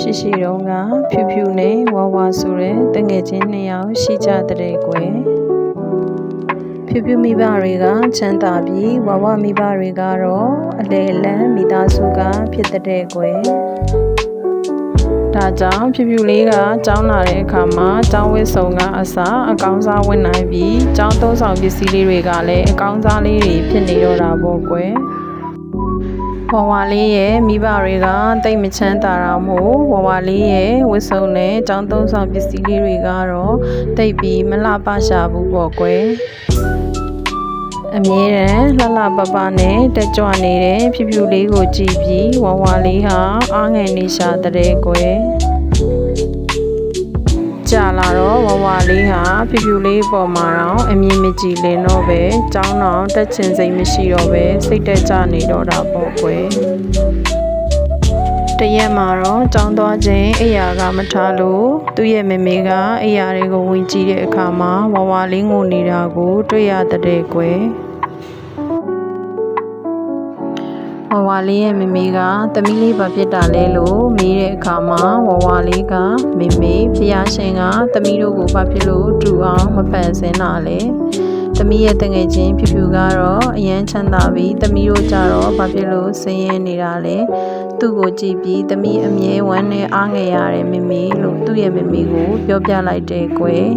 ရှိရှိတုန်းကဖြူဖြူနဲ့ဝါဝါဆိုတဲ့တငယ်ချင်းနှစ်ယောက်ရှိကြတဲ့ကွယ်ဖြူဖြူမိဘတွေကချမ်းသာပြီးဝါဝမိဘတွေကတော့အလေလန်းမိသားစုကဖြစ်တဲ့ကွယ်ဒါကြောင့်ဖြူဖြူလေးကကျောင်းလာတဲ့အခါမှာကျောင်းဝတ်စုံကအစားအကောင်းစားဝင်နိုင်ပြီးကျောင်းသုံးဆောင်ပစ္စည်းလေးတွေကလည်းအကောင်းစားလေးတွေဖြစ်နေတော့တာပေါ့ကွယ် ဝဝလေးရဲ့မိဘတွေကတိတ်မချမ်းသာတာမို့ဝဝလေးရဲ့ဝတ်စုံနဲ့ကျောင်းသုံးဆောင်ပစ္စည်းလေးတွေကတော့တိတ်ပြီးမလှပရှာဘူးပေါ့ကွယ်အမြဲတမ်းလှလှပပနဲ့တက်ကြွနေတဲ့ဖြူဖြူလေးကိုကြည့်ပြီးဝဝလေးဟာအားငယ်နေရှာတဲ့ကွယ် ကြာလာတော့ဝဝလေးဟာဖြူဖြူလေးပေါ်မှာတော့အမြင်မကြည်လင်တော့ပဲចောင်းတော့တက်ချင်စိတ်မရှိတော့ပဲစိတ်တက်ကြနေတော့တာပေါ့ကွယ်တရက်မှာတော့ចောင်းသွားခြင်းအိယာကမထားလို့သူ့ရဲ့မေမေကအိယာတွေကိုဝင်ကြည့်တဲ့အခါမှာဝဝလေးငိုနေတာကို တွေ့ရတဲ့ကွယ် ဝဝလေးရဲ့မေမေကသမီးလေးဘာဖြစ်တာလဲလို့မေးတဲ့အခါမှာဝဝလေးကမေမေဖျားရှင်ကသမီးတို့ကိုဘာဖြစ်လို့တူအောင်မပန်ဆင်းတာလဲသမီးရဲ့တငယ်ချင်းဖြူဖြူကတော့အရန်ချမ်းသာပြီးသမီးတို့ကြတော့ဘာဖြစ်လို့ဆင်းရဲနေတာလဲသူ့ကိုကြည့်ပြီးသမီးအမြဲဝမ်းနဲ့အားငယ်ရတယ်မေမေလို့သူ့ရဲ့မေမေကိုပြောပြလိုက်တယ်ကွယ်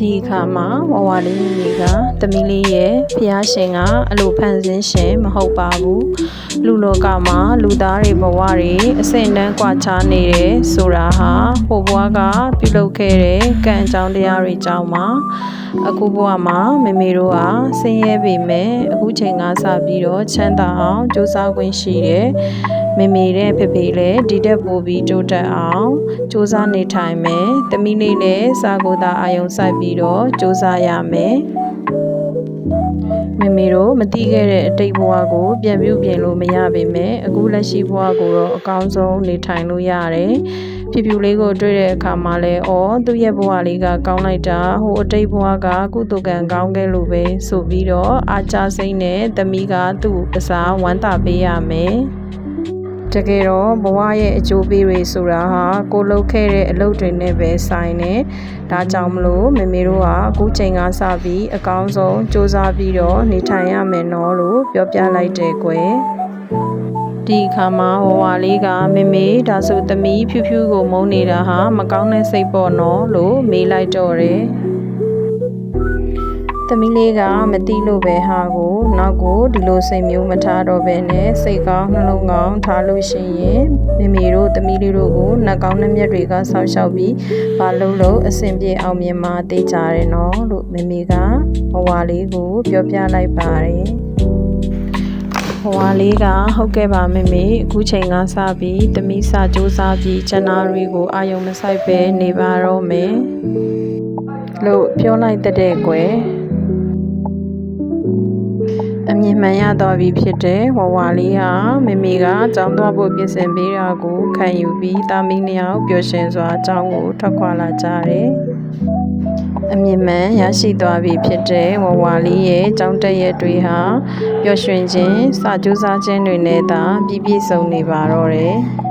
ဒီအခါမှာဝဝလေးမိမိကသမီးလေးရဲ့ဖျားရှင်ကအလိုဖန်ဆင်းရှင်မဟုတ်ပါဘူးလူလောကမှာလူသားတွေဘဝတွေအဆင့်တန်းကွာခြားနေတယ်ဆိုတာဟာဟိုဘဝကပြုလုပ်ခဲ့တဲ့ကံအကြောင်းတရားတွေကြောင့်ပါအခုဘဝမှာမမေတို့ဟာဆင်းရဲပေမဲ့အခုချိန်ကစပြီးတော့ချမ်းသာအောင်ကြိုးစားခွင့်ရှိတယ် မေမေတဲ့ဖေဖေလည်းဒီတက်ပို့ပြီးတိုးတက်အောင်စူးစမ်းနေထိုင်မယ်။တမီးလေးလည်းစာကိုသာအာယုံစိုက်ပြီးတော့စူးစမ်းရမယ်။မေမေတို့မတိခဲ့တဲ့အတိတ်ဘဝကိုပြန်ပြုပြင်လို့မရပေမဲ့အခုလက်ရှိဘဝကိုတော့အကောင်းဆုံးနေထိုင်လို့ရတယ်။ဖြူဖြူလေးကိုတွေ့တဲ့အခါမှာလဲအော်သူ့ရဲ့ဘဝလေးကကောင်းလိုက်တာဟိုအတိတ်ဘဝကကုသကံကောင်းခဲ့လို့ပဲဆိုပြီးတော့အာချစိမ့်နဲ့တမီးကသူ့တစားဝမ်းသာပေးရမယ်။ တကယ်တော့ဘဝရဲ့အကျိုးပေးတွေဆိုတာဟာကိုလုပ်ခဲ့တဲ့အလုပ်တွေနဲ့ပဲဆိုင်နေဒါကြောင့်မလို့မမေတို့ကအခုချိန်ကစပြီးအကောင်းဆုံးစူးစမ်းပြီးတော့နေထိုင်ရမယ်နော်လို့ပြောပြလိုက်တယ်ကွယ်ဒီအခါမှာဝဝလေးကမေမေဒါဆိုသမီးဖြူဖြူကိုမုန်းနေတာဟာမကောင်းတဲ့စိတ်ပေါ့နော်လို့မေးလိုက်တော့တယ် သမီးလေးကမတိလို့ပဲဟာကိုနောက်ကိုဒီလိုစိတ်မျိုးမထားတော့ဘဲနဲ့စိတ်ကောင်းနှလုံးကောင်းထားလို့ရှိရင်မိမိတို့သမီးလေးတို့ကိုနှကောင်းနှမျက်တွေကဆောက်ရှောက်ပြီးဘာလို့လို့အဆင်ပြေအောင်မြင်မှာတေးကြတယ်နော်လို့မိမိကဘဝလေးကိုပြောပြလိုက်ပါတယ်ဘဝလေးကဟုတ်ကဲ့ပါမေမေအခုချိန်ကစပြီးတမိစစူးစားပြီးကျန်နာတွေကိုအာယုံမဆိုင်ပဲနေပါတော့မယ်လို့ပြောလိုက်တဲ့ကွယ် အမြင်မှန်ရတော့ပြီဖြစ်တဲ့ဝဝလေးဟာမိမိကကြောင်းသွားဖို့ပြင်ဆင်ပေးတာကိုခံယူပြီးတာမီနှစ်ယောက်ပျော်ရွှင်စွာအကြောင်းကိုထွက်ခွာလာကြတယ်။အမြင်မှန်ရရှိသွားပြီဖြစ်တဲ့ဝဝလေးရဲ့ကြောင်းတက်ရက်တွေဟာပျော်ရွှင်ခြင်းစာကြိုးစားခြင်းတွေနဲ့သာပြည့်ပြည့်စုံနေပါတော့တယ်။